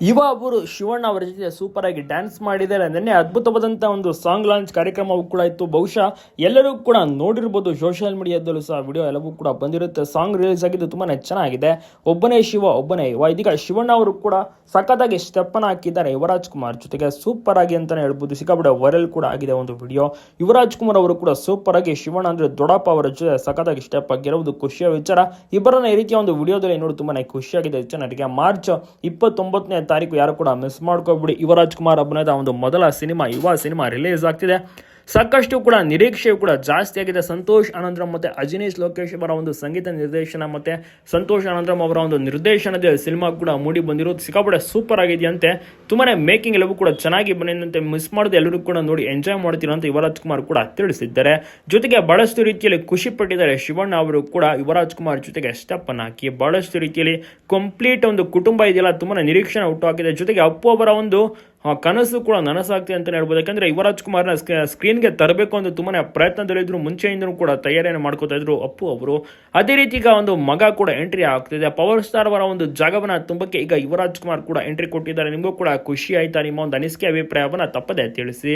ಯುವ ಅವರು ಶಿವಣ್ಣ ಅವರ ಜೊತೆ ಸೂಪರ್ ಆಗಿ ಡ್ಯಾನ್ಸ್ ಮಾಡಿದ್ದಾರೆ. ನಿನ್ನೆ ಅದ್ಭುತವಾದಂಥ ಒಂದು ಸಾಂಗ್ ಲಾಂಚ್ ಕಾರ್ಯಕ್ರಮವೂ ಕೂಡ ಇತ್ತು. ಬಹುಶಃ ಎಲ್ಲರೂ ಕೂಡ ನೋಡಿರ್ಬೋದು ಸೋಷಿಯಲ್ ಮೀಡಿಯಾದಲ್ಲೂ ಸಹ ವಿಡಿಯೋ ಎಲ್ಲವೂ ಕೂಡ ಬಂದಿರುತ್ತೆ. ಸಾಂಗ್ ರಿಲೀಸ್ ಆಗಿದ್ದು ತುಂಬಾ ಚೆನ್ನಾಗಿದೆ. ಒಬ್ಬನೇ ಶಿವ, ಒಬ್ಬನೇ ಯುವ. ಇದೀಗ ಶಿವಣ್ಣ ಅವರು ಕೂಡ ಸಖತ್ತಾಗಿ ಸ್ಟೆಪ್ ಅನ್ನ ಹಾಕಿದ್ದಾರೆ. ಯುವರಾಜ್ ಕುಮಾರ್ ಜೊತೆಗೆ ಸೂಪರ್ ಆಗಿ ಅಂತಾನೆ ಹೇಳ್ಬೋದು. ಸಿಕ್ಕಾಪಟ್ಟೆ ವೈರಲ್ ಕೂಡ ಆಗಿದೆ ಒಂದು ವಿಡಿಯೋ ಯುವರಾಜ್ ಕುಮಾರ್ ಅವರು ಕೂಡ ಸೂಪರ್ ಆಗಿ ಶಿವಣ್ಣ ಅಂದ್ರೆ ದೊಡ್ಡಪ್ಪ ಅವರ ಜೊತೆ ಸಖತ್ತಾಗಿ ಸ್ಟೆಪ್ ಆಗಿರೋದು ಖುಷಿಯ ವಿಚಾರ. ಇಬ್ಬರನ್ನ ಈ ರೀತಿಯ ಒಂದು ವಿಡಿಯೋದಲ್ಲಿ ನೋಡಿ ತುಂಬಾನೇ ಖುಷಿಯಾಗಿದೆ. ಜನರಿಗೆ ಮಾರ್ಚ್ ಇಪ್ಪತ್ತೊಂಬತ್ತನೇ ತಾರೀಕು ಯಾರು ಕೂಡ ಮಿಸ್ ಮಾಡ್ಕೋಬಿಡಿ ಯುವರಾಜ್ ಕುಮಾರ್ ಅಭಿನಯದ ಒಂದು ಮೊದಲ ಸಿನಿಮಾ, ಯುವ ಸಿನಿಮಾ ರಿಲೀಸ್ ಆಗ್ತಿದೆ. ಸಾಕಷ್ಟು ಕೂಡ ನಿರೀಕ್ಷೆಯು ಕೂಡ ಜಾಸ್ತಿ ಆಗಿದೆ. ಸಂತೋಷ್ ಆನಂದ್ರಂ ಮತ್ತೆ ಅಜಿನೇಶ್ ಲೋಕೇಶ್ ಅವರ ಒಂದು ಸಂಗೀತ ನಿರ್ದೇಶನ ಮತ್ತೆ ಸಂತೋಷ್ ಆನಂದ್ರಂ ಅವರ ಒಂದು ನಿರ್ದೇಶನದ ಸಿನಿಮಾ ಕೂಡ ಮೂಡಿ ಬಂದಿರೋದು ಸಿಕ್ಕಾಪಟ್ಟೆ ಸೂಪರ್ ಆಗಿದೆಯಂತೆ. ತುಂಬಾ ಮೇಕಿಂಗ್ ಎಲ್ಲವೂ ಕೂಡ ಚೆನ್ನಾಗಿ ಬಂದಿದಂತೆ ಮಿಸ್ ಮಾಡದೆ ಎಲ್ಲರೂ ಕೂಡ ನೋಡಿ ಎಂಜಾಯ್ ಮಾಡ್ತೀರಂತ ಯುವರಾಜ್ ಕುಮಾರ್ ಕೂಡ ತಿಳಿಸಿದ್ದಾರೆ. ಜೊತೆಗೆ ಬಹಳಷ್ಟು ರೀತಿಯಲ್ಲಿ ಖುಷಿ ಪಟ್ಟಿದ್ದಾರೆ ಶಿವಣ್ಣ ಅವರು ಕೂಡ. ಯುವರಾಜ್ ಕುಮಾರ್ ಜೊತೆಗೆ ಸ್ಟೆಪ್ ಅನ್ನು ಹಾಕಿ ಬಹಳಷ್ಟು ರೀತಿಯಲ್ಲಿ ಕಂಪ್ಲೀಟ್ ಒಂದು ಕುಟುಂಬ ಇದೆಯಲ್ಲ ತುಂಬಾ ನಿರೀಕ್ಷಣೆ ಹುಟ್ಟು ಹಾಕಿದೆ. ಜೊತೆಗೆ ಅಪ್ಪು ಅವರ ಒಂದು ಕನಸು ಕೂಡ ನನಸಾಗ್ತಿದೆ ಅಂತ ಹೇಳ್ಬೋದು. ಯಾಕಂದರೆ ಯುವರಾಜ್ ಕುಮಾರ್ನ ಸ್ಕ್ರೀನ್ಗೆ ತರಬೇಕು ಅಂತ ತುಂಬಾ ಪ್ರಯತ್ನದಲ್ಲಿದ್ದರು ಮುಂಚೆಯಿಂದನೂ ಕೂಡ ತಯಾರಿಯನ್ನು ಮಾಡ್ಕೋತಾ ಇದ್ರು ಅಪ್ಪು ಅವರು. ಅದೇ ರೀತಿ ಈಗ ಒಂದು ಮಗ ಕೂಡ ಎಂಟ್ರಿ ಆಗ್ತಿದೆ. ಪವರ್ ಸ್ಟಾರ್ ಅವರ ಒಂದು ಜಾಗವನ್ನು ತುಂಬಕ್ಕೆ ಈಗ ಯುವರಾಜ್ ಕುಮಾರ್ ಕೂಡ ಎಂಟ್ರಿ ಕೊಟ್ಟಿದ್ದಾರೆ. ನಿಮಗೂ ಕೂಡ ಖುಷಿ ಆಯ್ತಾ ನಿಮ್ಮ ಒಂದು ಅನಿಸಿಕೆ ಅಭಿಪ್ರಾಯವನ್ನು ತಪ್ಪದೆ ತಿಳಿಸಿ.